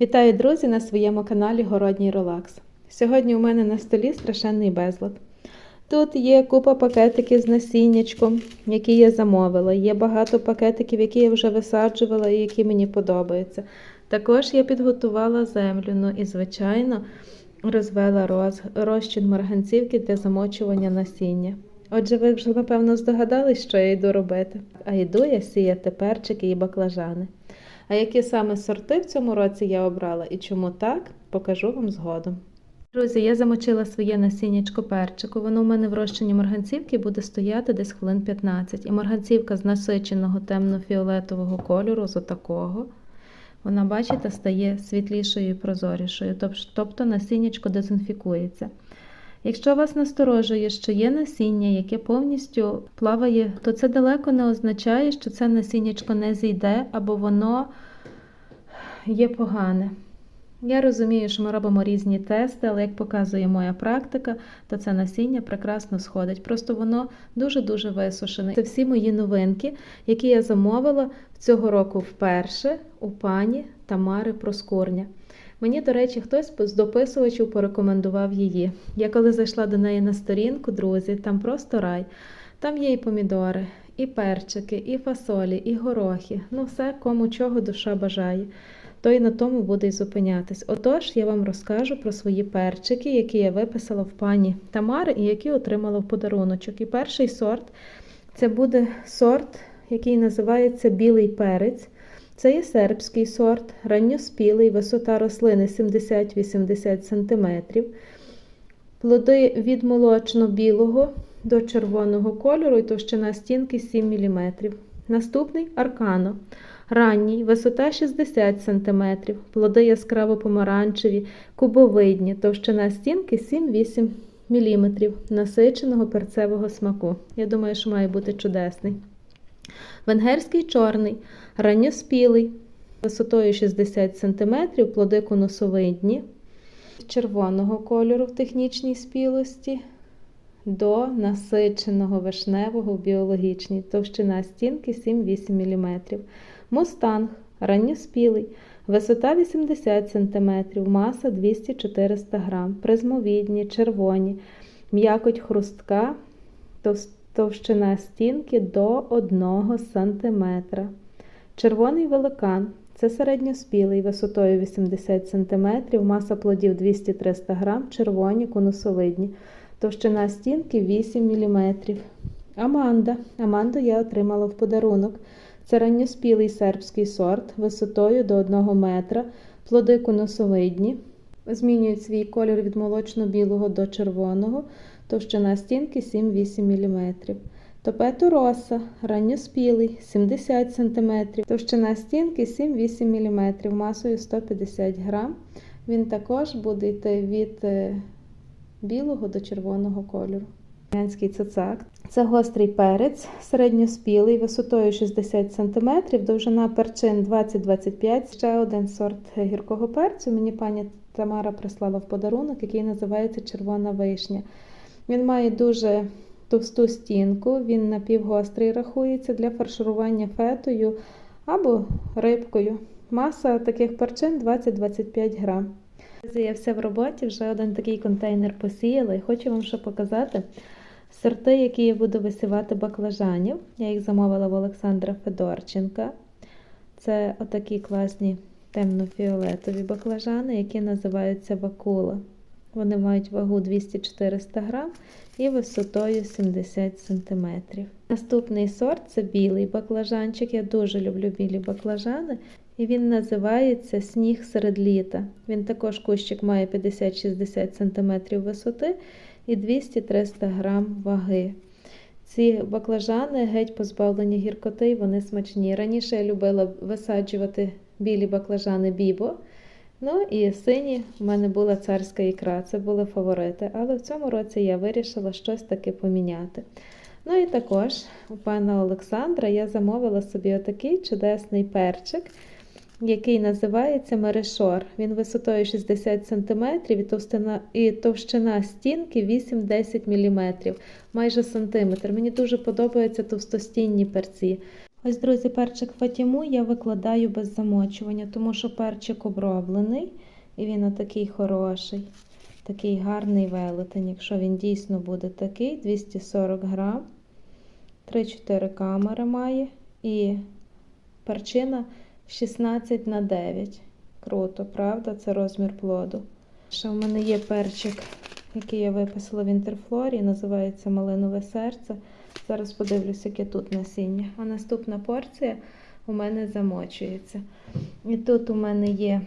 Вітаю, друзі, на своєму каналі Городній Релакс. Сьогодні у мене на столі страшенний безлад. Тут є купа пакетиків з насіннячком, які я замовила. Є багато пакетиків, які я вже висаджувала і які мені подобаються. Також я підготувала землю, ну і, звичайно, розвела роз... розчин марганцівки для замочування насіння. Отже, ви вже, напевно, здогадались, що я йду робити. А йду я сіяти перчики і баклажани. А які саме сорти в цьому році я обрала і чому так, покажу вам згодом. Друзі, я замочила своє насіннячко перчику. Воно у мене в розчині марганцівки буде стояти десь хвилин 15. І марганцівка з насиченого темно-фіолетового кольору, з отакого. Вона, бачите, стає світлішою і прозорішою, тобто насіннячко дезінфікується. Якщо вас насторожує, що є насіння, яке повністю плаває, то це далеко не означає, що це насіннячко не зійде або воно є погане. Я розумію, що ми робимо різні тести, але як показує моя практика, то це насіння прекрасно сходить. Просто воно дуже-дуже висушене. Це всі мої новинки, які я замовила цього року вперше у пані Тамари Проскурня. Мені, до речі, хтось з дописувачів порекомендував її. Я коли зайшла до неї на сторінку, друзі, там просто рай. Там є і помідори, і перчики, і фасолі, і горохи. Ну, все, кому чого душа бажає. То й на тому буде й зупинятись. Отож, я вам розкажу про свої перчики, які я виписала в пані Тамари і які отримала в подаруночок. І перший сорт це буде сорт, який називається білий перець. Це є сербський сорт, ранньоспілий, висота рослини 70-80 см. Плоди від молочно-білого до червоного кольору і товщина стінки 7 мм. Наступний аркано. Ранній, висота 60 см, плоди яскраво помаранчеві, кубовидні, товщина стінки 7-8 мм насиченого перцевого смаку. Я думаю, що має бути чудесний. Венгерський чорний, ранньоспілий, висотою 60 см, плоди конусовидні, червоного кольору в технічній спілості до насиченого вишневого в біологічній, товщина стінки 7-8 мм. Мустанг ранньоспілий, висота 80 см, маса 200-400 г, призмовідні, червоні, м'якоть хрустка, товщина стінки до 1 см. Червоний великан це середньоспілий, висотою 80 см, маса плодів 200-300 г, червоні конусовидні, товщина стінки 8 мм. Аманда. Аманду я отримала в подарунок. Це ранньоспілий сербський сорт висотою до 1 метра, плоди конусовидні, змінюють свій колір від молочно-білого до червоного, товщина стінки 7-8 мм. Топету роса, ранньоспілий 70 см, товщина стінки 7-8 мм, масою 150 г. Він також буде йти від білого до червоного кольору. Янський цицак. Це гострий перець, середньоспілий, висотою 60 см, довжина перчин 20-25 Ще один сорт гіркого перцю. Мені пані Тамара прислала в подарунок, який називається червона вишня. Він має дуже товсту стінку, він напівгострий рахується для фарширування фетою або рибкою. Маса таких перчин 20-25 грам. Я все в роботі, вже один такий контейнер посіяла і хочу вам ще показати сорти, які я буду висівати баклажанів. Я їх замовила в Олександра Федорченка. Це отакі класні темно-фіолетові баклажани, які називаються вакула. Вони мають вагу 200-400 грам і висотою 70 см. Наступний сорт це білий баклажанчик. Я дуже люблю білі баклажани. І він називається Сніг серед літа. Він також кущик має 50-60 см висоти і 200-300 грам ваги. Ці баклажани геть позбавлені гіркоти, вони смачні. Раніше я любила висаджувати білі баклажани бібо. Ну і сині в мене була царська ікра, це були фаворити. Але в цьому році я вирішила щось таке поміняти. Ну і також у пана Олександра я замовила собі отакий чудесний перчик який називається мерешор. Він висотою 60 см і товщина, і товщина стінки 8-10 мм, майже сантиметр. Мені дуже подобаються товстостінні перці. Ось, друзі, перчик Фатіму я викладаю без замочування, тому що перчик оброблений і він отакий хороший, такий гарний велетень. Якщо він дійсно буде такий, 240 грам, 3-4 камери має і перчина 16 на 9. Круто, правда? Це розмір плоду. Ще в мене є перчик, який я виписала в інтерфлорі, називається Малинове серце. Зараз подивлюся, яке тут насіння. А наступна порція у мене замочується. І тут у мене є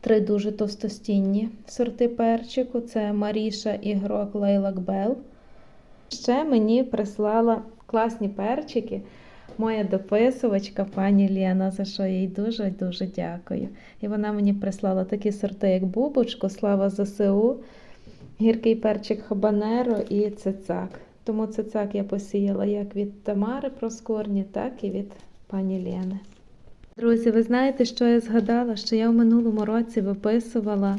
три дуже товстостінні сорти перчику: це Маріша, Ігрок, Лейлак Бел. Ще мені прислала класні перчики. Моя дописувачка пані Лєна, за що їй дуже дуже дякую. І вона мені прислала такі сорти, як Бубочку, Слава ЗСУ, гіркий перчик Хабанеро і цицак. Тому цицак я посіяла як від Тамари Проскорні, так і від пані Лєни. Друзі, ви знаєте, що я згадала? Що я в минулому році виписувала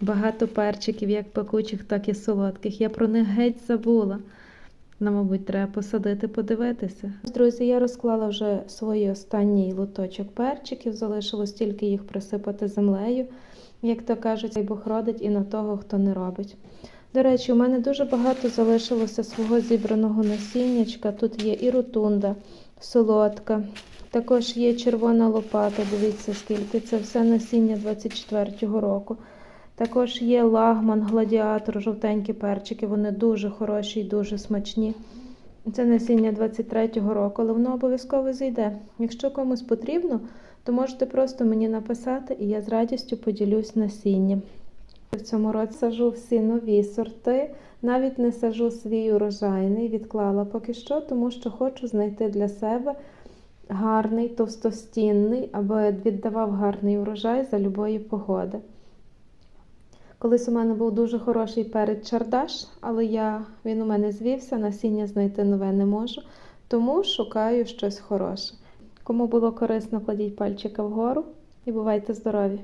багато перчиків, як пекучих, так і солодких. Я про них геть забула. Нам, мабуть, треба посадити, подивитися. Друзі, я розклала вже свій останній лоточок перчиків, залишилось тільки їх присипати землею. Як то кажуть, Бог родить і на того, хто не робить. До речі, у мене дуже багато залишилося свого зібраного насіннячка. Тут є і ротунда, солодка, також є червона лопата. Дивіться, скільки це все насіння 24-го року. Також є лагман, гладіатор, жовтенькі перчики. Вони дуже хороші і дуже смачні. Це насіння 23-го року, але воно обов'язково зійде. Якщо комусь потрібно, то можете просто мені написати, і я з радістю поділюсь насінням. В цьому році сажу всі нові сорти, навіть не сажу свій урожайний, відклала поки що, тому що хочу знайти для себе гарний, товстостінний, аби віддавав гарний урожай за любої погоди. Колись у мене був дуже хороший перед чардаш, але я, він у мене звівся, насіння знайти нове не можу, тому шукаю щось хороше. Кому було корисно, кладіть пальчика вгору і бувайте здорові!